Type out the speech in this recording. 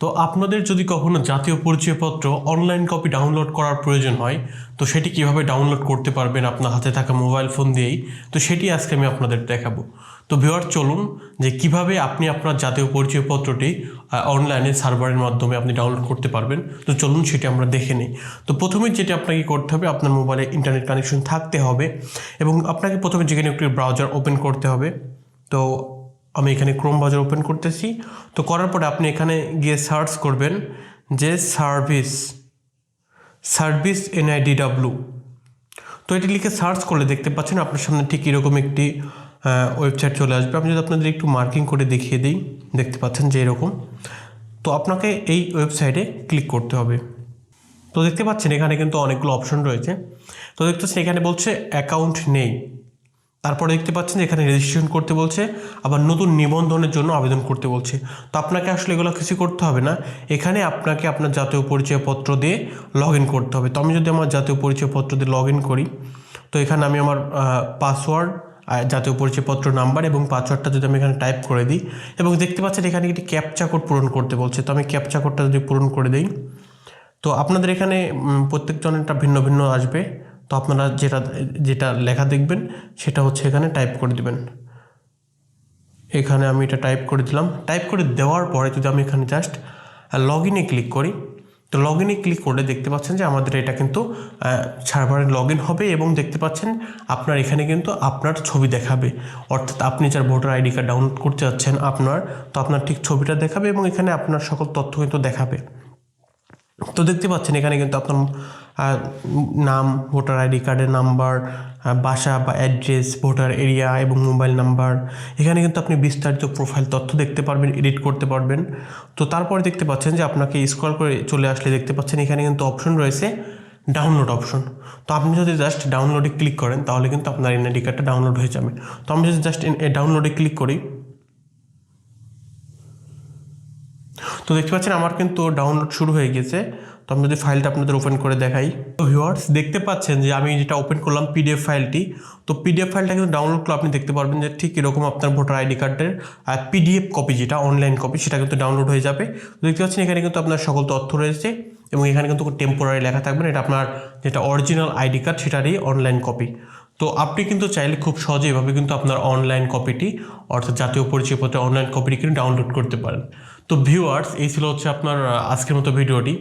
তো আপনাদের যদি কখনো জাতীয় পরিচয়পত্র অনলাইন কপি ডাউনলোড করার প্রয়োজন হয়, তো সেটি কীভাবে ডাউনলোড করতে পারবেন আপনার হাতে থাকা মোবাইল ফোন দিয়েই, তো সেটি আজকে আমি আপনাদের দেখাবো। তো ভিওয়ার চলুন যে কীভাবে আপনি আপনার জাতীয় পরিচয়পত্রটি অনলাইনে সার্ভারের মাধ্যমে আপনি ডাউনলোড করতে পারবেন, তো চলুন সেটি আমরা দেখে নিই। তো প্রথমে যেটি আপনাকে করতে হবে, আপনার মোবাইলে ইন্টারনেট কানেকশন থাকতে হবে এবং আপনাকে প্রথমে যেখানে একটি ব্রাউজার ওপেন করতে হবে, তো আমি এখানে ক্রোম ব্রাউজার ওপেন করতেছি। তো করার পরে আপনি এখানে গিয়ে সার্চ করবেন যে সার্ভিস সার্ভিস এনআইডিডাব্লু তো এটি লিখে সার্চ করলে দেখতে পাচ্ছেন আপনার সামনে ঠিক এরকম একটি ওয়েবসাইট চলে আসবে। আমি যদি আপনাদের একটু মার্কিং করে দেখিয়ে দিই, দেখতে পাচ্ছেন যে এরকম। তো আপনাকে এই ওয়েবসাইটে ক্লিক করতে হবে। তো দেখতে পাচ্ছেন এখানে কিন্তু অনেকগুলো অপশন রয়েছে। তো দেখতে পাচ্ছেন এখানে বলছে অ্যাকাউন্ট নেই। তারপরে দেখতে পাচ্ছেন এখানে রেজিস্ট্রেশন করতে বলছে, আবার নতুন নিবন্ধনের জন্য আবেদন করতে বলছে। তো আপনাকে আসলে এগুলো কিছু করতে হবে না। এখানে আপনাকে আপনার জাতীয় পরিচয়পত্র দিয়ে লগ ইন করতে হবে। তো আমি যদি আমার জাতীয় পরিচয়পত্র দিয়ে লগ ইন করি, তো এখানে আমি আমার পাসওয়ার্ড জাতীয় পরিচয়পত্র নাম্বার এবং পাসওয়ার্ডটা যদি আমি এখানে টাইপ করে দিই, এবং দেখতে পাচ্ছেন এখানে একটি ক্যাপচা কোড পূরণ করতে বলছে। তো আমি ক্যাপচা কোডটা যদি পূরণ করে দিই, তো আপনাদের এখানে প্রত্যেকজনেরটা ভিন্ন ভিন্ন আসবে। তো আপনারা যেটা যেটা লেখা দেখবেন, সেটা হচ্ছে এখানে টাইপ করে দিবেন। এখানে আমি এটা টাইপ করে দিলাম। টাইপ করে দেওয়ার পরে যদি আমি এখানে জাস্ট লগ ইনে ক্লিক করি, তো লগ ইনে ক্লিক করলে দেখতে পাচ্ছেন যে আমাদের এটা কিন্তু সার্ভারে লগ ইন হবে এবং দেখতে পাচ্ছেন আপনার এখানে কিন্তু আপনার ছবি দেখাবে। অর্থাৎ আপনি যার ভোটার আইডি কার্ড ডাউনলোড করতে যাচ্ছেন আপনার, তো আপনার ঠিক ছবিটা দেখাবে এবং এখানে আপনার সকল তথ্য কিন্তু দেখাবে। তো দেখতে পাচ্ছেন এখানে কিন্তু আপনার নাম, ভোটার আইডি কার্ডের নাম্বার বাসা বা অ্যাড্রেস ভোটার এরিয়া এবং মোবাইল নাম্বার এখানে কিন্তু আপনি বিস্তারিত প্রোফাইল তথ্য দেখতে পারবেন এডিট করতে পারবেন। তো তারপরে দেখতে পাচ্ছেন যে আপনাকে স্ক্রল করে চলে আসলে দেখতে পাচ্ছেন এখানে কিন্তু অপশন রয়েছে ডাউনলোড অপশন তো আপনি যদি জাস্ট ডাউনলোডে ক্লিক করেন, তাহলে কিন্তু আপনার এনআইডি কার্ডটা ডাউনলোড হয়ে যাবে। তো আমি যদি জাস্ট ডাউনলোডে ক্লিক করি, তো দেখতে পাচ্ছেন আমার কিন্তু ডাউনলোড শুরু হয়ে গেছে। তো আমি যদি ফাইলটা আপনাদের ওপেন করে দেখাই। তো ভিউয়ার্স দেখতে পাচ্ছেন যে আমি যেটা ওপেন করলাম পিডিএফ ফাইলটি, তো পিডিএফ ফাইলটা কিন্তু ডাউনলোড করলে আপনি দেখতে পারবেন যে ঠিক এরকম আপনার ভোটার আইডি কার্ডের পিডিএফ কপি যেটা অনলাইন কপি সেটা কিন্তু ডাউনলোড হয়ে যাবে। দেখতে পাচ্ছেন এখানে কিন্তু আপনার সকল তথ্য রয়েছে এবং এখানে কিন্তু টেম্পোরারি লেখা থাকবে এটা আপনার যেটা অরিজিনাল আইডি কার্ড সেটারই অনলাইন কপি তো আপনি কিন্তু চাইলে খুব সহজে এভাবে কিন্তু আপনার অনলাইন কপিটি অর্থাৎ জাতীয় পরিচয়পত্রের অনলাইন কপিটি কিন্তু ডাউনলোড করতে পারেন। তো ভিউয়ার্স এই ছিল হচ্ছে আপনার আজকের মতো ভিডিওটি